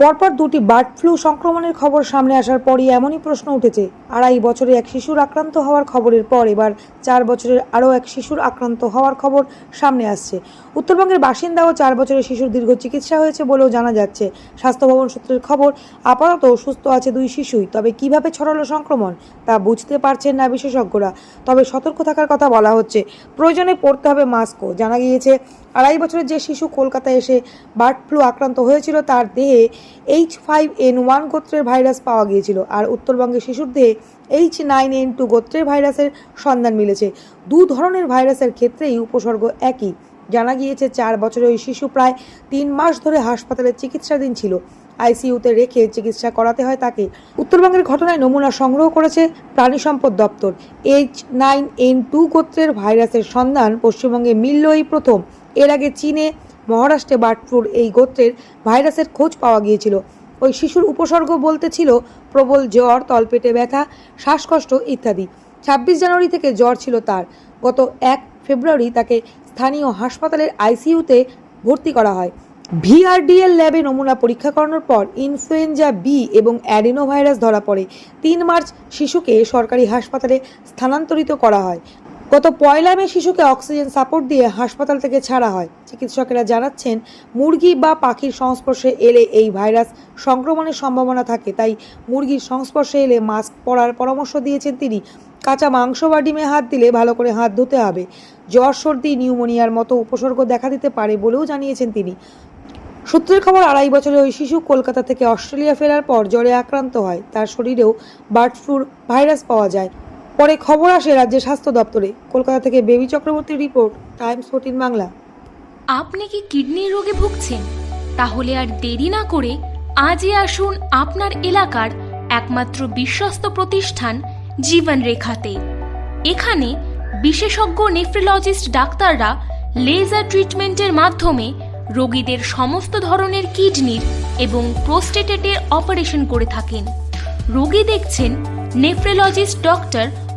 পরপর দুটি bird flu সংক্রমণের খবর সামনে আসার পরই এমনই প্রশ্ন উঠেছে। আড়াই বছরে এক শিশুর আক্রান্ত হওয়ার খবরের পর এবার চার বছরের আরও এক শিশুর আক্রান্ত হওয়ার খবর সামনে আসছে। উত্তরবঙ্গের বাসিন্দা ও চার বছরের শিশুর দীর্ঘ চিকিৎসা হয়েছে বলেও জানা যাচ্ছে। স্বাস্থ্য ভবন সূত্রের খবর, আপাতত সুস্থ আছে দুই শিশুই। তবে কীভাবে ছড়ালো সংক্রমণ, তা বুঝতে পারছেন না বিশেষজ্ঞরা। তবে সতর্ক থাকার কথা বলা হচ্ছে, প্রয়োজনে পড়তে হবে মাস্কও জানা গিয়েছে, আড়াই বছরের যে শিশু কলকাতায় এসে বার্ড ফ্লু আক্রান্ত হয়েছিল, তার দেহে এইচ ফাইভ এন ওয়ান গোত্রের ভাইরাস পাওয়া গিয়েছিল। আর উত্তরবঙ্গের শিশুর দেহে এইচ নাইন এন টু গোত্রের ভাইরাসের সন্ধান মিলেছে। দু ধরনের ভাইরাসের ক্ষেত্রেই উপসর্গ একই। জানা গিয়েছে, চার বছরের ওই শিশু প্রায় তিন মাস ধরে হাসপাতালে চিকিৎসাধীন ছিল। আইসিইউতে রেখে চিকিৎসা করাতে হয় তাকে। উত্তরবঙ্গের ঘটনায় নমুনা সংগ্রহ করেছে প্রাণী সম্পদ দপ্তর। এইচ নাইন এন টু গোত্রের ভাইরাসের সন্ধান পশ্চিমবঙ্গে মিলল এই প্রথম। এর আগে চীনে, মহারাষ্ট্রে বার্ড ফ্লুর এই গোত্রের ভাইরাসের খোঁজ পাওয়া গিয়েছিল। ওই শিশুর উপসর্গ বলতে ছিল প্রবল জ্বর, তলপেটে ব্যথা, শ্বাসকষ্ট ইত্যাদি। ছাব্বিশ জানুয়ারি থেকে জ্বর ছিল তার। গত এক ফেব্রুয়ারি তাকে স্থানীয় হাসপাতালের আইসিইউতে ভর্তি করা হয়। ভিআরডিএল ল্যাবে নমুনা পরীক্ষা করানোর পর ইনফ্লুয়েঞ্জা বি এবং অ্যাডিনোভাইরাস ধরা পড়ে। তিন মার্চ শিশুকে সরকারি হাসপাতালে স্থানান্তরিত করা হয়। গত পয়লা মে শিশুকে অক্সিজেন সাপোর্ট দিয়ে হাসপাতাল থেকে ছাড়া হয়। চিকিৎসকেরা জানাচ্ছেন, মুরগি বা পাখির সংস্পর্শে এলে এই ভাইরাস সংক্রমণের সম্ভাবনা থাকে, তাই মুরগির সংস্পর্শে এলে মাস্ক পরার পরামর্শ দিয়েছেন তিনি। কাঁচা মাংস বা ডিমে হাত দিলে ভালো করে হাত ধুতে হবে। জ্বর, সর্দি, নিউমোনিয়ার মতো উপসর্গ দেখা দিতে পারে বলেও জানিয়েছেন তিনি। সূত্রের খবর, আড়াই বছরের ওই শিশু কলকাতা থেকে অস্ট্রেলিয়া ফেরার পর জ্বরে আক্রান্ত হয়। তার শরীরেও বার্ড ফ্লুর ভাইরাস পাওয়া যায়। পরে খবর আসে রাজ্যের স্বাস্থ্য দপ্তরে। কলকাতা থেকে বেবি চক্রবর্তীর রিপোর্ট, টাইমস ফোর্টিন বাংলা। আপনি কি কিডনির রোগে ভুগছেন? তাহলে আর দেরি না করে আজই আসুন আপনার এলাকার একমাত্র বিশ্বস্ত প্রতিষ্ঠান জীবন রেখাতে এখানে বিশেষজ্ঞ নেফ্রোলজিস্ট ডাক্তাররা লেজার ট্রিটমেন্টের মাধ্যমে রোগীদের সমস্ত ধরনের কিডনির এবং প্রোস্টেটেটের অপারেশন করে থাকেন। রোগী দেখছেন nephrologist doctor